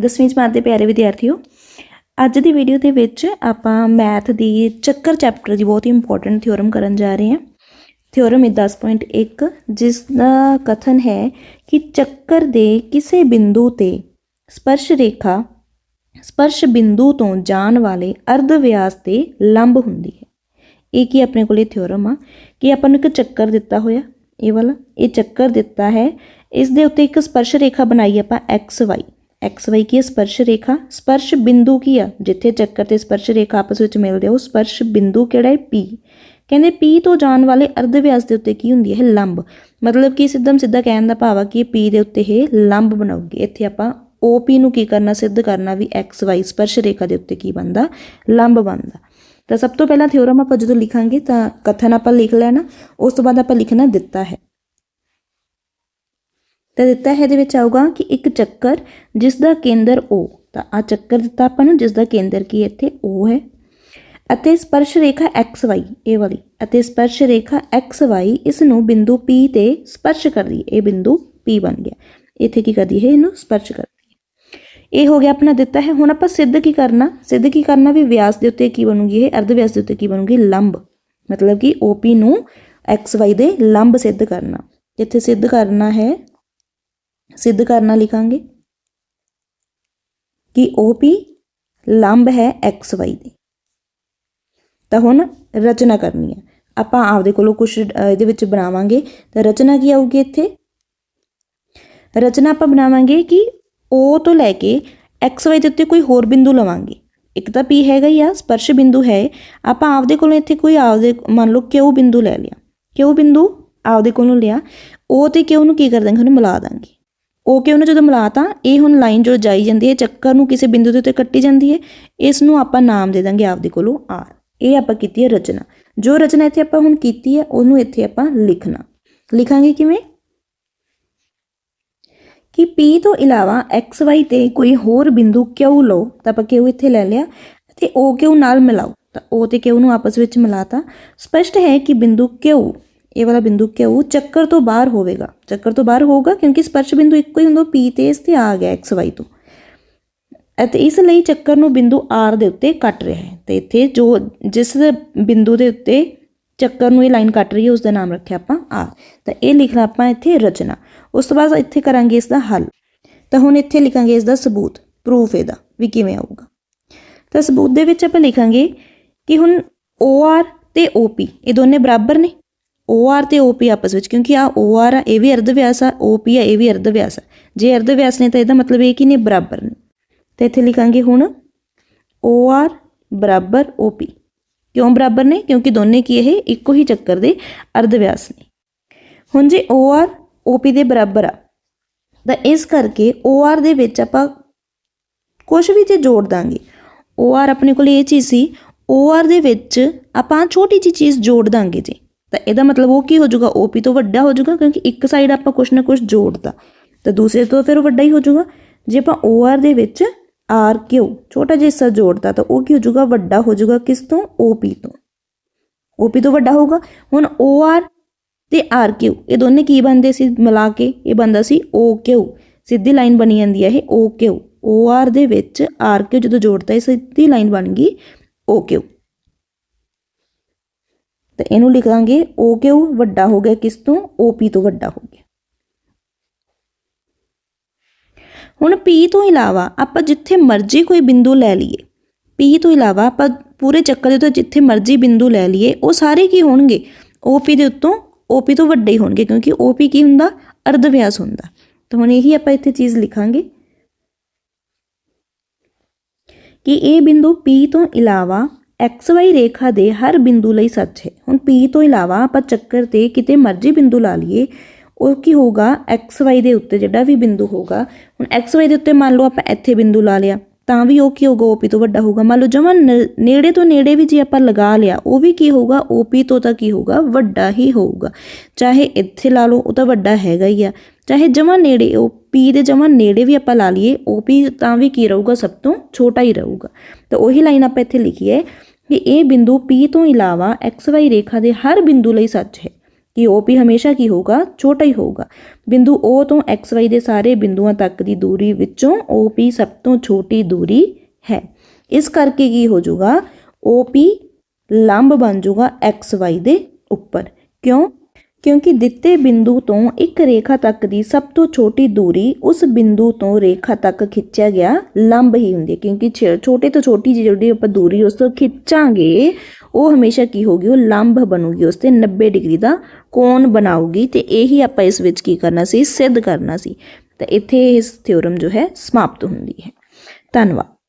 ਦਸਵੀਂ ਜਮਾਤ ਦੇ ਪਿਆਰੇ ਵਿਦਿਆਰਥੀਓ, ਅੱਜ ਦੀ ਵੀਡੀਓ ਦੇ ਵਿੱਚ ਆਪਾਂ ਮੈਥ ਦੀ ਚੱਕਰ ਚੈਪਟਰ ਦੀ ਬਹੁਤ ਹੀ ਇੰਪੋਰਟੈਂਟ ਥਿਓਰਮ ਕਰਨ ਜਾ ਰਹੇ ਹਾਂ। ਥਿਓਰਮ ਹੈ 10.1 ਜਿਸ ਦਾ ਕਥਨ ਹੈ ਕਿ ਚੱਕਰ ਦੇ ਕਿਸੇ ਬਿੰਦੂ ਤੇ ਸਪਰਸ਼ ਰੇਖਾ, ਸਪਰਸ਼ ਬਿੰਦੂ ਤੋਂ ਜਾਣ ਵਾਲੇ ਅਰਧ ਵਿਆਸ ਤੇ ਲੰਬ ਹੁੰਦੀ ਹੈ। ਇਹ ਕੀ ਆਪਣੇ ਕੋਲ ਇਹ ਥਿਓਰਮ ਆ? ਕਿ ਆਪਾਂ ਨੂੰ ਇੱਕ ਚੱਕਰ ਦਿੱਤਾ ਹੋਇਆ ਇਹ ਵਾਲਾ, ਇਹ ਚੱਕਰ ਦਿੱਤਾ ਹੈ। ਇਸ ਦੇ ਉੱਤੇ ਇੱਕ ਸਪਰਸ਼ ਰੇਖਾ ਬਣਾਈ ਆਪਾਂ ਐਕਸ ਵਾਈ ਐਕਸ ਵਾਈ ਕੀ ਹੈ? ਸਪਰਸ਼ ਰੇਖਾ। ਸਪਰਸ਼ ਬਿੰਦੂ ਕੀ ਆ? ਜਿੱਥੇ ਚੱਕਰ ਤੇ ਸਪਰਸ਼ ਰੇਖਾ ਆਪਸ ਵਿੱਚ ਮਿਲਦੇ ਆ, ਉਹ ਸਪਰਸ਼ ਬਿੰਦੂ ਕਿਹੜਾ ਹੈ? ਪੀ ਕਹਿੰਦੇ ਪੀ ਤੋਂ ਜਾਣ ਵਾਲੇ ਅਰਧ ਵਿਆਸ ਦੇ ਉੱਤੇ ਕੀ ਹੁੰਦੀ ਹੈ? ਲੰਬ। ਮਤਲਬ ਕਿ ਸਿੱਧਮ ਸਿੱਧਾ ਕਹਿਣ ਦਾ ਭਾਵ ਆ ਕਿ ਪੀ ਦੇ ਉੱਤੇ ਇਹ ਲੰਬ ਬਣਾਉਗੀ। ਇੱਥੇ ਆਪਾਂ OP ਨੂੰ ਕੀ ਕਰਨਾ, ਸਿੱਧ ਕਰਨਾ ਵੀ x y, ਸਪਰਸ਼ ਰੇਖਾ ਦੇ ਉੱਤੇ ਕੀ ਬਣਦਾ? ਲੰਬ ਬਣਦਾ। ਤਾਂ ਸਭ ਤੋਂ ਪਹਿਲਾਂ ਥਿਓਰਮ ਆਪਾਂ ਜਦੋਂ ਲਿਖਾਂਗੇ ਤਾਂ ਕਥਨ ਆਪਾਂ ਲਿਖ ਲੈਣਾ, ਉਸ ਤੋਂ ਬਾਅਦ ਆਪਾਂ ਲਿਖਣਾ ਦਿੱਤਾ ਹੈ। ਤਾਂ ਦਿੱਤਾ ਹੈ ਇਹਦੇ ਵਿੱਚ ਆਊਗਾ ਕਿ ਇੱਕ ਚੱਕਰ ਜਿਸ ਦਾ ਕੇਂਦਰ O, ਤਾਂ ਆ ਚੱਕਰ ਦਿੱਤਾ ਆਪਾਂ ਨੂੰ ਜਿਸ ਦਾ ਕੇਂਦਰ ਕੀ ਇੱਥੇ? O ਹੈ। ਅਤੇ ਸਪਰਸ਼ ਰੇਖਾ XY ਇਹ ਵਾਲੀ। ਅਤੇ ਸਪਰਸ਼ ਰੇਖਾ XY ਇਸ ਨੂੰ ਬਿੰਦੂ P ਤੇ ਸਪਰਸ਼ ਕਰਦੀ ਹੈ। ਇਹ ਬਿੰਦੂ P ਬਣ ਗਿਆ। ਇੱਥੇ ਕੀ ਕਰਦੀ ਹੈ? ਇਹਨੂੰ ਸਪਰਸ਼ ਕਰਦੀ ਇਹ ਹੋ ਗਿਆ ਆਪਣਾ ਦਿੱਤਾ ਹੈ। ਹੁਣ ਆਪਾਂ ਸਿੱਧ ਕੀ ਕਰਨਾ? ਸਿੱਧ ਕੀ ਕਰਨਾ ਵੀ ਵਿਆਸ ਦੇ ਉੱਤੇ ਕੀ ਬਣੂਗੀ ਇਹ? ਅਰਧ ਵਿਆਸ ਦੇ ਉੱਤੇ ਕੀ ਬਣੂਗੀ? ਲੰਬ। ਮਤਲਬ ਕਿ OP ਨੂੰ XY ਦੇ ਲੰਬ ਸਿੱਧ ਕਰਨਾ। ਇੱਥੇ ਸਿੱਧ ਕਰਨਾ ਹੈ, ਸਿੱਧ ਕਰਨਾ ਲਿਖਾਂਗੇ ਕਿ OP ਲੰਬ ਹੈ XY ਦੀ। ਤਾਂ ਹੁਣ ਰਚਨਾ ਕਰਨੀ ਹੈ। ਆਪਾਂ ਆਪਦੇ ਕੋਲੋਂ ਕੁਝ ਇਹਦੇ ਵਿੱਚ ਬਣਾਵਾਂਗੇ। ਤਾਂ ਰਚਨਾ ਕੀ ਆਊਗੀ ਇੱਥੇ? ਰਚਨਾ ਆਪਾਂ ਬਣਾਵਾਂਗੇ ਕਿ O ਤੋਂ ਲੈ ਕੇ XY ਦੇ ਉੱਤੇ ਕੋਈ ਹੋਰ ਬਿੰਦੂ ਲਵਾਂਗੇ। ਇੱਕ ਤਾਂ P ਹੈਗਾ ਹੀ ਆ, ਸਪਰਸ਼ ਬਿੰਦੂ ਹੈ। ਆਪਾਂ ਆਪਦੇ ਕੋਲੋਂ ਇੱਥੇ ਕੋਈ ਆਪਦੇ, ਮੰਨ ਲਓ Q ਬਿੰਦੂ ਲੈ ਲਿਆ। Q ਬਿੰਦੂ ਆਪਦੇ ਕੋਲੋਂ ਲਿਆ। ਉਹ ਤੇ Q ਨੂੰ ਕੀ ਕਰ ਦਾਂਗੇ? ਉਹਨੂੰ ਮਿਲਾ ਦਾਂਗੇ। ਉਹ Q ਨੂੰ ਜਦੋਂ ਮਿਲਾਤਾ, ਇਹ ਹੁਣ ਲਾਈਨ ਜੋ ਜਾਈ ਜਾਂਦੀ ਹੈ, ਚੱਕਰ ਨੂੰ ਕਿਸੇ ਬਿੰਦੂ ਦੇ ਉੱਤੇ ਕੱਟੀ ਜਾਂਦੀ ਹੈ। ਇਸ ਨੂੰ ਆਪਾਂ ਨਾਮ ਦੇ ਦਾਂਗੇ ਆਪਦੇ ਕੋਲੋਂ R ਇਹ ਆਪਾਂ ਕੀਤੀ ਹੈ ਰਚਨਾ। ਜੋ ਰਚਨਾ ਇੱਥੇ ਆਪਾਂ ਹੁਣ ਕੀਤੀ ਹੈ, ਉਹਨੂੰ ਇੱਥੇ ਆਪਾਂ ਲਿਖਣਾ। ਲਿਖਾਂਗੇ ਕਿਵੇਂ? ਕਿ P ਤੋਂ ਇਲਾਵਾ XY ਤੇ ਕੋਈ ਹੋਰ ਬਿੰਦੂ Q ਲਓ? ਤਾਂ ਆਪਾਂ Q ਇੱਥੇ ਲੈ ਲਿਆ? ਤੇ OQ ਨਾਲ ਮਿਲਾਓ? ਤਾਂ O ਤੇ Q ਨੂੰ ਆਪਸ ਵਿੱਚ ਮਿਲਾਤਾ? ਸਪਸ਼ਟ ਹੈ ਕਿ ਬਿੰਦੂ Q ਇਹ ਵਾਲਾ ਬਿੰਦੂ Q ਚੱਕਰ ਤੋਂ ਬਾਹਰ ਹੋਵੇਗਾ? ਚੱਕਰ ਤੋਂ ਬਾਹਰ ਹੋਊਗਾ ਕਿਉਂਕਿ ਸਪਰਸ਼ ਬਿੰਦੂ ਇੱਕੋ ਹੀ ਹੁੰਦਾ, P ਤੇ ਇਸ ਤੇ ਆ ਗਿਆ XY ਤੋਂ। ਅਤੇ ਇਸ ਲਈ ਚੱਕਰ ਨੂੰ ਬਿੰਦੂ R ਦੇ ਉੱਤੇ ਕੱਟ ਰਿਹਾ ਹੈ। ਤੇ ਇੱਥੇ ਜੋ, ਜਿਸ ਬਿੰਦੂ ਦੇ ਉੱਤੇ ਚੱਕਰ ਨੂੰ ਇਹ ਲਾਈਨ ਕੱਟ ਰਹੀ ਹੈ ਉਸ ਦਾ ਨਾਮ ਰੱਖਿਆ ਆਪਾਂ R ਤਾਂ ਇਹ ਲਿਖਣਾ ਆਪਾਂ ਇੱਥੇ ਰਚਨਾ। ਉਸ ਤੋਂ ਬਾਅਦ ਇੱਥੇ ਕਰਾਂਗੇ ਇਸ ਦਾ ਹੱਲ। ਤਾਂ ਹੁਣ ਇੱਥੇ ਲਿਖਾਂਗੇ ਇਸ ਦਾ ਸਬੂਤ ਪ੍ਰੂਫ ਇਹਦਾ, ਵੀ ਕਿਵੇਂ ਆਊਗਾ। ਤਾਂ ਸਬੂਤ ਦੇ ਵਿੱਚ ਆਪਾਂ ਲਿਖਾਂਗੇ ਕਿ ਹੁਣ OR ਤੇ OP, ਇਹ ਦੋਨੇ ਬਰਾਬਰ ਨੇ? OR ਤੇ OP ਆਪਸ ਵਿੱਚ, ਕਿਉਂਕਿ ਆ OR ਆ, ਇਹ ਵੀ ਅਰਧ ਵਿਆਸ ਆ, OP ਆ, ਇਹ ਵੀ ਅਰਧ ਵਿਆਸ ਆ। ਜੇ ਅਰਧ ਵਿਆਸ ਨੇ ਤਾਂ ਇਹਦਾ ਮਤਲਬ ਇਹ ਕਿ ਨੇ ਬਰਾਬਰ ਨੇ। ਤੇ ਇੱਥੇ ਲਿਖਾਂਗੇ ਹੁਣ OR ਬਰਾਬਰ OP ਕਿਉਂ ਬਰਾਬਰ ਨੇ? ਕਿਉਂਕਿ ਦੋਨੇ ਕੀ ਇਹ ਇੱਕੋ ਹੀ ਚੱਕਰ ਦੇ ਅਰਧ ਵਿਆਸ ਨੇ। ਹੁਣ ਜੇ OR OP ਦੇ ਬਰਾਬਰ ਆ, ਤਾਂ ਇਸ ਕਰਕੇ OR ਦੇ ਵਿੱਚ ਆਪਾਂ ਕੁਝ ਵੀ ਜੇ ਜੋੜ ਦਾਂਗੇ OR ਆਪਣੇ ਕੋਲ ਇਹ ਚੀਜ਼ ਸੀ OR ਦੇ ਵਿੱਚ ਆਪਾਂ ਛੋਟੀ ਜਿਹੀ ਚੀਜ਼ ਜੋੜ ਦਾਂਗੇ ਜੀ, ਤਾਂ ਇਹਦਾ ਮਤਲਬ ਉਹ ਕੀ ਹੋ ਜਾਊਗਾ? OP ਤੋਂ ਵੱਡਾ ਹੋ ਜਾਊਗਾ, ਕਿਉਂਕਿ ਇੱਕ ਸਾਈਡ ਆਪਾਂ ਕੁਝ ਨਾ ਕੁਝ ਜੋੜਦਾ, ਤਾਂ ਦੂਸਰੇ ਤੋਂ ਫਿਰ ਉਹ ਵੱਡਾ ਹੀ ਹੋ ਜਾਊਗਾ। ਜੇ ਆਪਾਂ OR ਦੇ ਵਿੱਚ ਆਰ ਕਿਉ? ਛੋਟਾ ਜਿਹਾ ਹਿੱਸਾ ਜੋੜਦਾ ਤਾਂ ਉਹ ਕੀ ਹੋ ਜਾਊਗਾ? ਵੱਡਾ ਹੋ ਜਾਊਗਾ ਕਿਸ ਤੋਂ? OP ਤੋਂ। OP ਤੋਂ ਵੱਡਾ ਹੋਊਗਾ। ਹੁਣ OR ਤੇ RQ ਇਹ ਦੋਨੇ ਕੀ ਬਣਦੇ ਸੀ ਮਿਲਾ ਕੇ? ਇਹ ਬਣਦਾ ਸੀ OQ ਸਿੱਧੀ ਲਾਈਨ ਬਣੀ ਜਾਂਦੀ ਹੈ ਇਹ OQ OR ਦੇ ਵਿੱਚ RQ ਜਦੋਂ ਜੋੜਤਾ ਇਹ ਸਿੱਧੀ ਲਾਈਨ ਬਣ ਗਈ OQ ਤਾਂ ਇਹਨੂੰ ਲਿਖ ਦਾਂਗੇ OQ ਵੱਡਾ ਹੋ ਗਿਆ ਕਿਸ ਤੋਂ? OP ਤੋਂ ਵੱਡਾ ਹੋ ਗਿਆ। ਹੁਣ P ਤੋਂ ਇਲਾਵਾ ਆਪਾਂ ਜਿੱਥੇ ਮਰਜ਼ੀ ਕੋਈ ਬਿੰਦੂ ਲੈ ਲਈਏ। P ਤੋਂ ਇਲਾਵਾ ਆਪਾਂ ਪੂਰੇ ਚੱਕਰ ਦੇ ਉੱਤੇ ਜਿੱਥੇ ਮਰਜ਼ੀ ਬਿੰਦੂ ਲੈ ਲਈਏ, ਉਹ ਸਾਰੇ ਕੀ ਹੋਣਗੇ? OP ਦੇ ਉੱਤੋਂ OP ਤੋਂ ਵੱਡੇ ਹੀ ਹੋਣਗੇ, ਕਿਉਂਕਿ OP ਕੀ ਹੁੰਦਾ? ਅਰਧ ਵਿਆਸ ਹੁੰਦਾ। ਤਾਂ ਹੁਣ ਇਹੀ ਆਪਾਂ ਇੱਥੇ ਚੀਜ਼ ਲਿਖਾਂਗੇ ਕਿ ਇਹ ਬਿੰਦੂ P ਤੋਂ ਇਲਾਵਾ XY ਰੇਖਾ ਦੇ ਹਰ ਬਿੰਦੂ ਲਈ ਸੱਚ ਹੈ। ਹੁਣ P ਤੋਂ ਇਲਾਵਾ ਆਪਾਂ ਚੱਕਰ ਤੇ ਕਿਤੇ ਮਰਜ਼ੀ ਬਿੰਦੂ ਲਾ ਲਈਏ ਉਹ ਕੀ ਹੋਊਗਾ? ਐਕਸ ਵਾਈ ਦੇ ਉੱਤੇ ਜਿਹੜਾ ਵੀ ਬਿੰਦੂ ਹੋਊਗਾ, ਹੁਣ ਐਕਸ ਵਾਈ ਦੇ ਉੱਤੇ ਮੰਨ ਲਓ ਆਪਾਂ ਇੱਥੇ ਬਿੰਦੂ ਲਾ ਲਿਆ, ਤਾਂ ਵੀ ਉਹ ਕੀ ਹੋਊਗਾ? OP ਤੋਂ ਵੱਡਾ ਹੋਊਗਾ। ਮੰਨ ਲਓ ਜਮਾਂ ਨ- ਨੇੜੇ ਤੋਂ ਨੇੜੇ ਵੀ ਜੇ ਆਪਾਂ ਲਗਾ ਲਿਆ, ਉਹ ਵੀ ਕੀ ਹੋਊਗਾ? OP ਤੋਂ ਤਾਂ ਕੀ ਹੋਊਗਾ? ਵੱਡਾ ਹੀ ਹੋਊਗਾ। ਚਾਹੇ ਇੱਥੇ ਲਾ ਲਓ, ਉਹ ਤਾਂ ਵੱਡਾ ਹੈਗਾ ਹੀ ਆ। ਚਾਹੇ ਜਮਾਂ ਨੇੜੇ, ਉਹ ਪੀ ਦੇ ਜਮਾਂ ਨੇੜੇ ਵੀ ਆਪਾਂ ਲਾ ਲਈਏ OP ਤਾਂ ਵੀ ਕੀ ਰਹੂਗਾ? ਸਭ ਤੋਂ ਛੋਟਾ ਹੀ ਰਹੂਗਾ। ਤਾਂ ਉਹੀ ਲਾਈਨ ਆਪਾਂ ਇੱਥੇ ਲਿਖੀ ਹੈ ਕਿ ਇਹ ਬਿੰਦੂ P ਤੋਂ ਇਲਾਵਾ XY ਰੇਖਾ ਦੇ ਹਰ ਬਿੰਦੂ ਲਈ ਸੱਚ ਹੈ। ਕਿ OP ਹਮੇਸ਼ਾ ਕੀ ਹੋਊਗਾ? ਛੋਟਾ ਹੀ ਹੋਊਗਾ। ਬਿੰਦੂ O ਤੋਂ XY ਦੇ ਸਾਰੇ ਬਿੰਦੂਆਂ ਤੱਕ ਦੀ ਦੂਰੀ ਵਿੱਚੋਂ OP ਸਭ ਤੋਂ ਛੋਟੀ ਦੂਰੀ ਹੈ। ਇਸ ਕਰਕੇ ਕੀ ਹੋ ਜਾਊਗਾ? OP ਲੰਬ ਬਣ ਜਾਊਗਾ XY ਦੇ ਉੱਪਰ। ਕਿਉਂ? ਕਿਉਂਕਿ ਦਿੱਤੇ ਬਿੰਦੂ ਤੋਂ ਇੱਕ ਰੇਖਾ ਤੱਕ ਦੀ ਸਭ ਤੋਂ ਛੋਟੀ ਦੂਰੀ ਉਸ ਬਿੰਦੂ ਤੋਂ ਰੇਖਾ ਤੱਕ ਖਿੱਚਿਆ ਗਿਆ, ਲੰਬ ਹੀ ਹੁੰਦੀ ਹੈ। ਕਿਉਂਕਿ ਛੇ- ਛੋਟੇ ਤੋਂ ਛੋਟੀ ਜਿਹੜੀ ਆਪਾਂ ਦੂਰੀ, ਉਸ ਤੋਂ ਖਿੱਚਾਂਗੇ ਉਹ ਹਮੇਸ਼ਾ ਕੀ ਹੋਗੀ ਉਹ ਲੰਬ ਬਣੂਗੀ, ਉਸ ਤੇ 90 ਡਿਗਰੀ ਦਾ ਕੋਣ ਬਣਾਊਗੀ ਤੇ ਇਹੀ ਆਪਾਂ ਇਸ ਵਿੱਚ ਕੀ ਕਰਨਾ ਸੀ, ਸਿੱਧ ਕਰਨਾ ਸੀ। ਤਾਂ ਇੱਥੇ ਇਸ ਥਿਉਰਮ ਜੋ ਹੈ ਸਮਾਪਤ ਹੁੰਦੀ ਹੈ। ਧੰਨਵਾਦ।